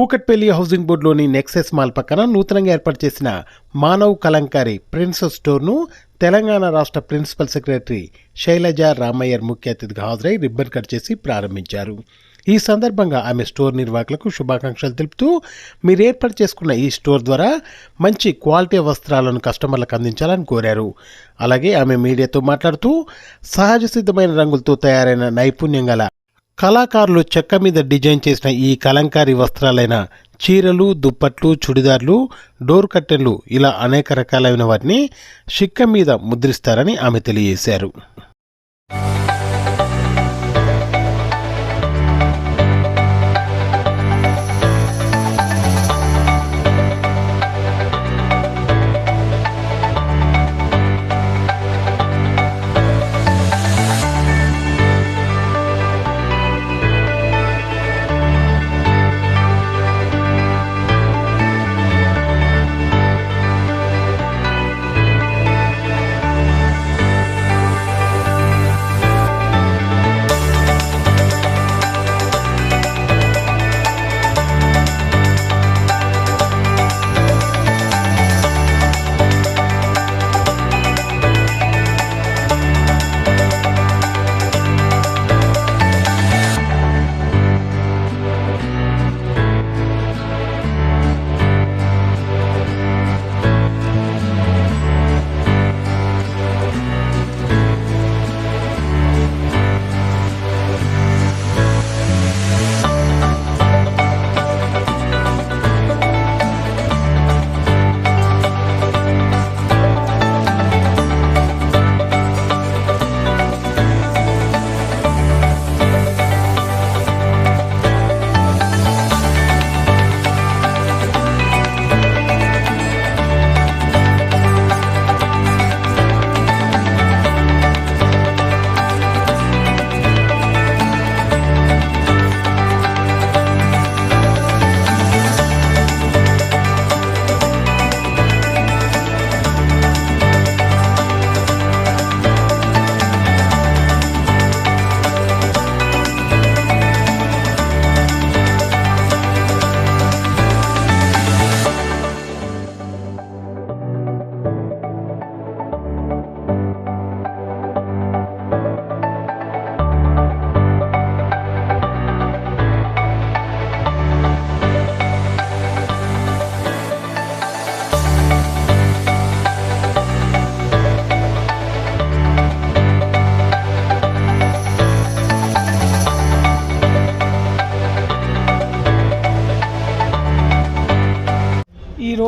Kukatpally housing బోర్డులోని Nexus mall పక్కన నూతనంగా ఏర్పాటు చేసిన మానవ్ కలంకారి ప్రిన్స్ స్టోర్ను తెలంగాణ రాష్ట్ర ప్రిన్సిపల్ సెక్రటరీ శైలజ రామయ్యర్ ముఖ్య అతిథిగా హాజరై రిబ్బన్ కట్ చేసి ప్రారంభించారు. ఈ సందర్భంగా ఆమె స్టోర్ నిర్వాహకులకు శుభాకాంక్షలు తెలుపుతూ మీరు ఏర్పాటు చేసుకున్న ఈ స్టోర్ ద్వారా మంచి క్వాలిటీ వస్త్రాలను కస్టమర్లకు అందించాలని కోరారు. అలాగే ఆమె మీడియాతో మాట్లాడుతూ సహజ సిద్ధమైన రంగులతో తయారైన నైపుణ్యం గల కళాకారులు చెక్క మీద డిజైన్ చేసిన ఈ కలంకారీ వస్త్రాలైన చీరలు దుప్పట్లు చుడిదార్లు డోర్ కట్టెన్లు ఇలా అనేక రకాలైన వాటిని షిక్క మీద ముద్రిస్తారని ఆమె తెలియజేశారు.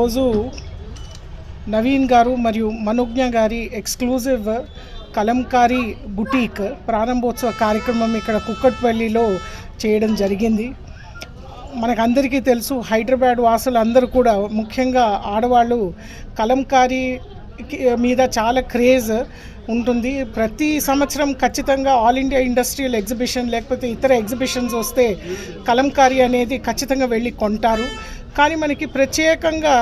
ఈరోజు నవీన్ గారు మరియు మనోజ్ఞ గారి ఎక్స్క్లూజివ్ కలంకారీ బుటీక్ ప్రారంభోత్సవ కార్యక్రమం ఇక్కడ కుక్కట్పల్లిలో చేయడం జరిగింది. మనకందరికీ తెలుసు హైదరాబాద్ వాసులు అందరూ కూడా ముఖ్యంగా ఆడవాళ్ళు కలంకారీ మీద చాలా క్రేజ్ ఉంటుంది. ప్రతి సంవత్సరం ఖచ్చితంగా ఆల్ ఇండియా ఇండస్ట్రియల్ ఎగ్జిబిషన్ లేకపోతే ఇతర ఎగ్జిబిషన్స్ వస్తే కలంకారీ అనేది ఖచ్చితంగా వెళ్ళి కొంటారు. కానీ మనకి ప్రత్యేకంగా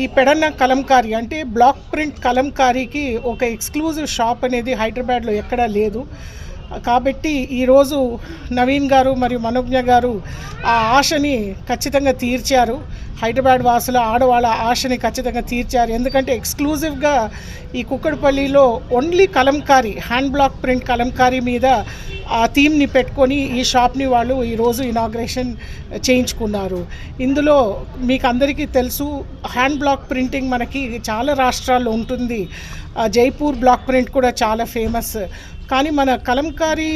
ఈ పెడన్న కలంకారీ అంటే బ్లాక్ ప్రింట్ కలంకారీకి ఒక ఎక్స్క్లూజివ్ షాప్ అనేది హైదరాబాద్లో ఎక్కడా లేదు. కాబట్టి ఈరోజు నవీన్ గారు మరియు మనోజ్ఞ గారు ఆ ఆశని ఖచ్చితంగా తీర్చారు. హైదరాబాద్ వాసుల ఆడవాళ్ళ ఆశని ఖచ్చితంగా తీర్చారు. ఎందుకంటే ఎక్స్క్లూజివ్గా ఈ కుక్కడపల్లిలో only Kalamkari hand block print Kalamkari మీద ఆ థీమ్ని పెట్టుకొని ఈ షాప్ని వాళ్ళు ఈరోజు ఇనాగ్రేషన్ చేయించుకున్నారు. ఇందులో మీకు అందరికీ తెలుసు హ్యాండ్ బ్లాక్ ప్రింటింగ్ మనకి చాలా రాష్ట్రాల్లో ఉంటుంది. జైపూర్ బ్లాక్ ప్రింట్ కూడా చాలా ఫేమస్ కానీ మన కలంకారీ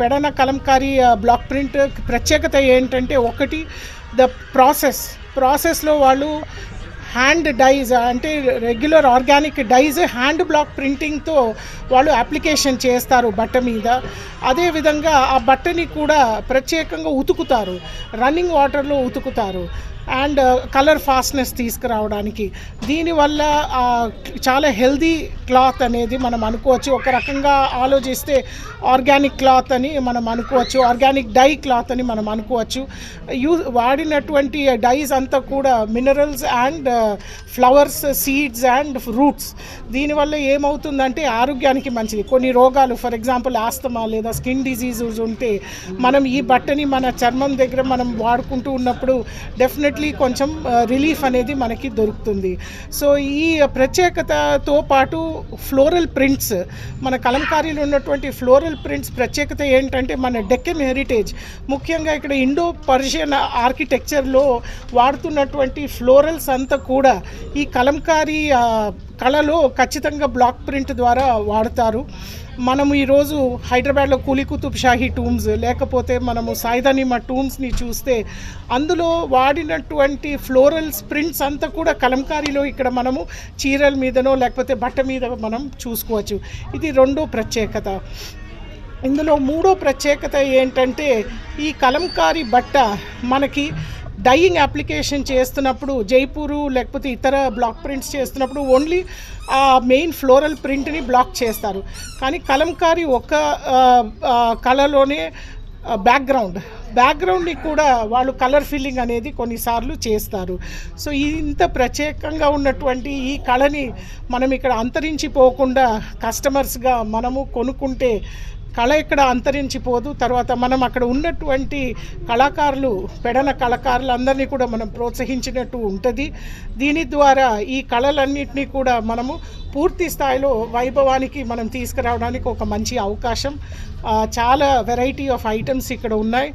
పెడన కలంకారీ బ్లాక్ ప్రింట్ ప్రత్యేకత ఏంటంటే ఒకటి ద ప్రాసెస్ ప్రాసెస్లో వాళ్ళు హ్యాండ్ డైజ్ అంటే regular organic dyes hand block ప్రింటింగ్తో వాళ్ళు అప్లికేషన్ చేస్తారు బట్ట మీద. అదేవిధంగా ఆ బట్టని కూడా ప్రత్యేకంగా ఉతుకుతారు. రన్నింగ్ వాటర్లో ఉతుకుతారు. అండ్ uh, కలర్ ఫాస్ట్నెస్ తీసుకురావడానికి. దీనివల్ల చాలా హెల్దీ క్లాత్ అనేది మనం అనుకోవచ్చు. ఒక రకంగా ఆలోచిస్తే ఆర్గానిక్ క్లాత్ అని మనం అనుకోవచ్చు. ఆర్గానిక్ డై క్లాత్ అని మనం అనుకోవచ్చు. యూ వాడినటువంటి డైస్ అంతా కూడా minerals and flowers seeds and roots దీనివల్ల ఏమవుతుందంటే ఆరోగ్యానికి మంచిది. కొన్ని రోగాలు ఫర్ ఎగ్జాంపుల్ ఆస్తమా లేదా స్కిన్ డిజీజెస్ ఉంటే మనం ఈ బట్టని మన చర్మం దగ్గర మనం వాడుకుంటూ ఉన్నప్పుడు డెఫినెట్ డెఫినెట్లీ కొంచెం రిలీఫ్ అనేది మనకి దొరుకుతుంది. సో ఈ ప్రత్యేకతతో పాటు ఫ్లోరల్ ప్రింట్స్ మన కలంకారీలో ఉన్నటువంటి ఫ్లోరల్ ప్రింట్స్ ప్రత్యేకత ఏంటంటే మన డెక్కన్ హెరిటేజ్ ముఖ్యంగా ఇక్కడ ఇండో పర్షియన్ ఆర్కిటెక్చర్లో వాడుతున్నటువంటి ఫ్లోరల్స్ అంతా కూడా ఈ కలంకారీ కళలో ఖచ్చితంగా బ్లాక్ ప్రింట్ ద్వారా వాడతారు. మనము ఈరోజు హైదరాబాద్లో కూలి కుతుబ్ షాహీ టూమ్స్ లేకపోతే మనము సాయిదానిమా టూమ్స్ని చూస్తే అందులో వాడినటువంటి ఫ్లోరల్ ప్రింట్స్ అంతా కూడా కలంకారీలో ఇక్కడ మనము చీరల మీదనో లేకపోతే బట్ట మీద మనం చూసుకోవచ్చు. ఇది రెండో ప్రత్యేకత. ఇందులో మూడో ప్రత్యేకత ఏంటంటే ఈ కలంకారీ బట్ట మనకి డైయింగ్ అప్లికేషన్ చేస్తున్నప్పుడు జైపూరు లేకపోతే ఇతర బ్లాక్ ప్రింట్స్ చేస్తున్నప్పుడు ఓన్లీ ఆ మెయిన్ ఫ్లోరల్ ప్రింట్ని బ్లాక్ చేస్తారు. కానీ కలంకారీ ఒక కళలోనే బ్యాక్గ్రౌండ్ బ్యాక్గ్రౌండ్ని కూడా వాళ్ళు కలర్ ఫిల్లింగ్ అనేది కొన్నిసార్లు చేస్తారు. సో ఇంత ప్రత్యేకంగా ఉన్నటువంటి ఈ కళని మనం ఇక్కడ అంతరించిపోకుండా కస్టమర్స్గా మనము కొనుక్కుంటే కళ ఇక్కడ అంతరించిపోదు. తర్వాత మనం అక్కడ ఉన్నటువంటి కళాకారులు పెడన కళాకారులు అందరినీ కూడా మనం ప్రోత్సహించినట్టు ఉంటుంది. దీని ద్వారా ఈ కళలన్నింటినీ కూడా మనము పూర్తి స్థాయిలో వైభవానికి మనం తీసుకురావడానికి ఒక మంచి అవకాశం. చాలా వెరైటీ ఆఫ్ ఐటమ్స్ ఇక్కడ ఉన్నాయి.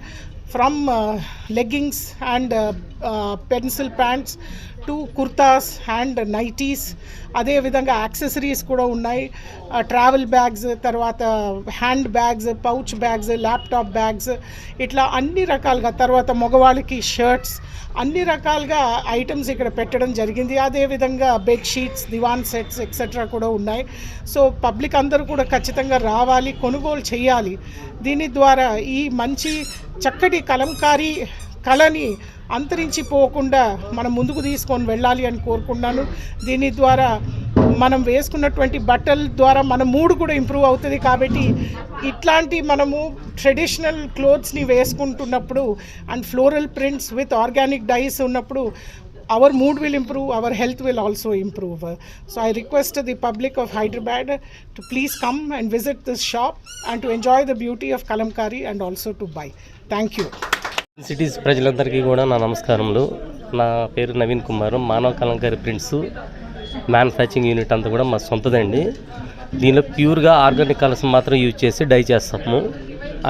From leggings and pencil pants to kurtas and nighties అదేవిధంగా యాక్సెసరీస్ కూడా ఉన్నాయి. ట్రావెల్ బ్యాగ్స్ తర్వాత hand bags pouch bags laptop bags ఇట్లా అన్ని రకాలుగా తర్వాత మగవాళ్ళకి షర్ట్స్ అన్ని రకాలుగా ఐటమ్స్ ఇక్కడ పెట్టడం జరిగింది. అదేవిధంగా బెడ్షీట్స్ దివాన్ సెట్స్ ఎక్సెట్రా కూడా ఉన్నాయి. సో పబ్లిక్ అందరూ కూడా ఖచ్చితంగా రావాలి కొనుగోలు చేయాలి. దీని ద్వారా ఈ మంచి చక్కటి కలంకారీ కళని అంతరించిపోకుండా మనం ముందుకు తీసుకొని వెళ్ళాలి అని కోరుకున్నాను దీని ద్వారా మనం వేసుకున్నటువంటి బట్టల ద్వారా మన మూడ్ కూడా ఇంప్రూవ్ అవుతుంది కాబట్టి ఇట్లాంటి మనము ట్రెడిషనల్ క్లోత్స్ని వేసుకుంటున్నప్పుడు and floral prints with organic dyes ఉన్నప్పుడు our mood will improve our health will also improve. So I request the public of Hyderabad to please come and visit this shop and to enjoy the beauty of Kalamkari and also to buy thank you cities ప్రజలందరికీ కూడా నా నమస్కారములు. నా పేరు నవీన్ కుమార్. మానవ Kalamkari prints manufacturing unit అంతా కూడా మా సొంతదండి. దీనిలో ప్యూర్గా ఆర్గానిక్ కలర్స్ మాత్రం యూజ్ చేసి డై చేస్తాము.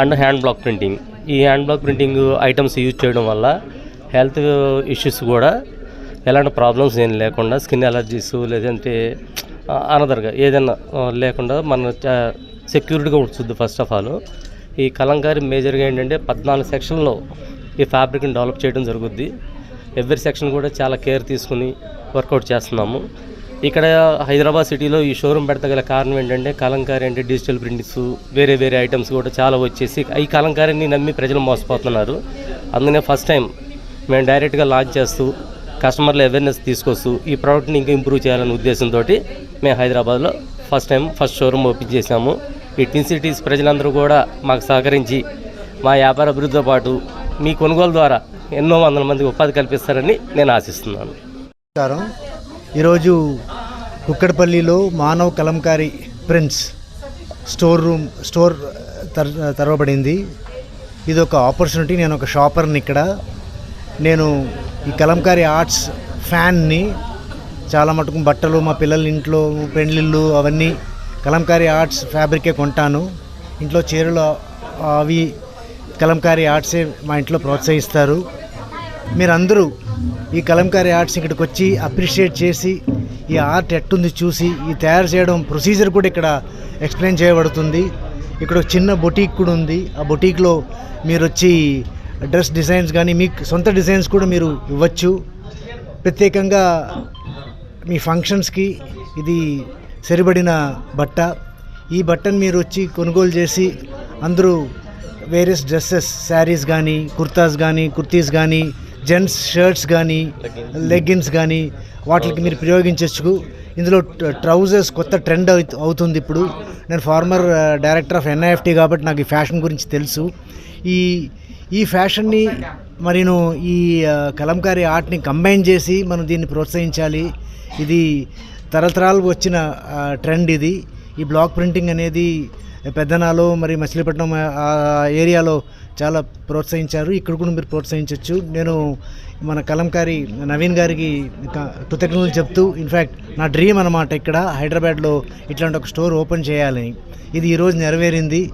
And hand block printing. ఈ hand block printing items use చేయడం వల్ల హెల్త్ ఇష్యూస్ కూడా ఎలాంటి ప్రాబ్లమ్స్ ఏం లేకుండా స్కిన్ ఎలర్జీస్ లేదంటే అనదర్గా ఏదైనా లేకుండా మన సెక్యూరిటీగా ఉంటుంది ఫస్ట్ ఆఫ్ ఆల్. ఈ కలంకారీ మేజర్గా ఏంటంటే పద్నాలుగు సెక్షన్లో ఈ ఫ్యాబ్రిక్ని డెవలప్ చేయడం జరుగుద్ది. ఎవ్రీ సెక్షన్ కూడా చాలా కేర్ తీసుకుని వర్కౌట్ చేస్తున్నాము. ఇక్కడ హైదరాబాద్ సిటీలో ఈ షోరూమ్ పెడతగల కారణం ఏంటంటే కలంకారీ అంటే డిజిటల్ ప్రింట్స్ వేరే వేరే ఐటమ్స్ కూడా చాలా వచ్చేసి ఈ కలంకారీని నమ్మి ప్రజలు మోసపోతున్నారు. అందుకనే ఫస్ట్ టైం మేము డైరెక్ట్గా లాంచ్ చేస్తూ కస్టమర్ల అవేర్నెస్ తీసుకొస్తూ ఈ ప్రోడక్ట్ని ఇంకా ఇంప్రూవ్ చేయాలనే ఉద్దేశంతో మేము హైదరాబాద్లో first time first showroom open చేశాము. ఈ ట్విన్ సిటీస్ ప్రజలందరూ కూడా మాకు సహకరించి మా వ్యాపార అభివృద్ధితో పాటు మీ కొనుగోలు ద్వారా ఎన్నో వందల మందికి ఉపాధి కల్పిస్తారని నేను ఆశిస్తున్నాను. నమస్కారం. ఈరోజు కుక్కడపల్లిలో Manav Kalamkari prints store room store తర తెరవబడింది. ఇది ఒక ఆపర్చునిటీ నేను ఒక షాపర్ని ఇక్కడ. నేను ఈ కలంకారీ ఆర్ట్స్ ఫ్యాన్ని చాలా మటుకు బట్టలు మా పిల్లల ఇంట్లో పెండ్లిళ్ళు అవన్నీ కలంకారీ ఆర్ట్స్ ఫ్యాబ్రికే కొంటాను. ఇంట్లో చీరలు అవి కలంకారీ ఆర్ట్సే మా ఇంట్లో ప్రోత్సహిస్తారు. మీరందరూ ఈ కలంకారీ ఆర్ట్స్ ఇక్కడికి వచ్చి అప్రిషియేట్ చేసి ఈ ఆర్ట్ ఎట్టుంది చూసి ఈ తయారు చేయడం ప్రొసీజర్ కూడా ఇక్కడ ఎక్స్ప్లెయిన్ చేయబడుతుంది. ఇక్కడ ఒక చిన్న బొటీక్ కూడా ఉంది. ఆ బొటీక్లో మీరు వచ్చి డ్రెస్ డిజైన్స్ కానీ మీకు సొంత డిజైన్స్ కూడా మీరు ఇవ్వచ్చు. ప్రత్యేకంగా మీ ఫంక్షన్స్కి ఇది సరిపడిన బట్ట. ఈ బట్టను మీరు వచ్చి కొనుగోలు చేసి అందరూ వేరియస్ డ్రెస్సెస్ శారీస్ కానీ కుర్తాస్ కానీ కుర్తీస్ కానీ జెంట్స్ షర్ట్స్ కానీ లెగ్గిన్స్ కానీ వాటికి మీరు ప్రయోగించవచ్చు ఇందులో ట్రౌజర్స్ కొత్త ట్రెండ్ అవుతు- అవుతుంది ఇప్పుడు. నేను ఫార్మర్ డైరెక్టర్ ఆఫ్ ఎన్ఐఎఫ్టీ కాబట్టి నాకు ఈ ఫ్యాషన్ గురించి తెలుసు. ఈ ఈ ఫ్యాషన్ని మరిను ఈ కలంకారీ ఆర్ట్ని కంబైన్ చేసి మనం దీన్ని ప్రోత్సహించాలి. ఇది తరతరాలు వచ్చిన ట్రెండ్ ఇది. ఈ బ్లాక్ ప్రింటింగ్ అనేది పెద్దనాలో మరి మచిలీపట్నం ఏరియాలో చాలా ప్రోత్సహించారు. ఇక్కడ కూడా మీరు ప్రోత్సహించవచ్చు నేను మన కలంకారి నవీన్ గారికి కృతజ్ఞతలు చెప్తూ ఇన్ఫ్యాక్ట్ నా డ్రీమ్ అనమాట ఇక్కడ హైదరాబాద్లో ఇట్లాంటి ఒక స్టోర్ ఓపెన్ చేయాలని. ఇది ఈరోజు నెరవేరింది.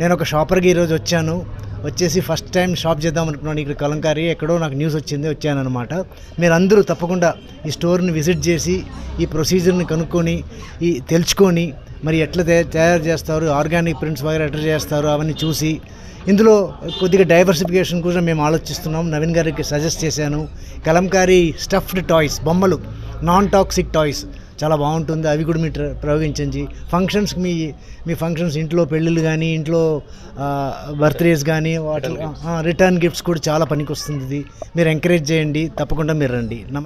నేను ఒక షాపర్కి ఈరోజు వచ్చాను. వచ్చేసి ఫస్ట్ టైం షాప్ చేద్దాం అనుకున్నాను ఇక్కడ కలంకారీ. ఎక్కడో నాకు న్యూస్ వచ్చింది వచ్చాను మీరందరూ మీరు అందరూ తప్పకుండా ఈ స్టోర్ని విజిట్ చేసి ఈ ప్రొసీజర్ని కనుక్కొని ఈ తెలుసుకొని మరి ఎట్లా తయారు చేస్తారు ఆర్గానిక్ ప్రింట్స్ వగైరా ఎట్లా చేస్తారు అవన్నీ చూసి ఇందులో కొద్దిగా డైవర్సిఫికేషన్ కూడా మేము ఆలోచిస్తున్నాం. నవీన్ గారికి సజెస్ట్ చేశాను. కలంకారీ స్టఫ్డ్ టాయ్స్ బొమ్మలు నాన్ టాక్సిక్ టాయ్స్ చాలా బాగుంటుంది. అవి కూడా మీరు ప్రయోగించండి. ఫంక్షన్స్కి మీ మీ ఫంక్షన్స్ ఇంట్లో పెళ్ళిళ్ళు కానీ ఇంట్లో బర్త్డేస్ కానీ వాటి రిటర్న్ గిఫ్ట్స్ కూడా చాలా పనికి వస్తుంది ఇది మీరు ఎంకరేజ్ చేయండి. తప్పకుండా మీరు రండి. నమస్తే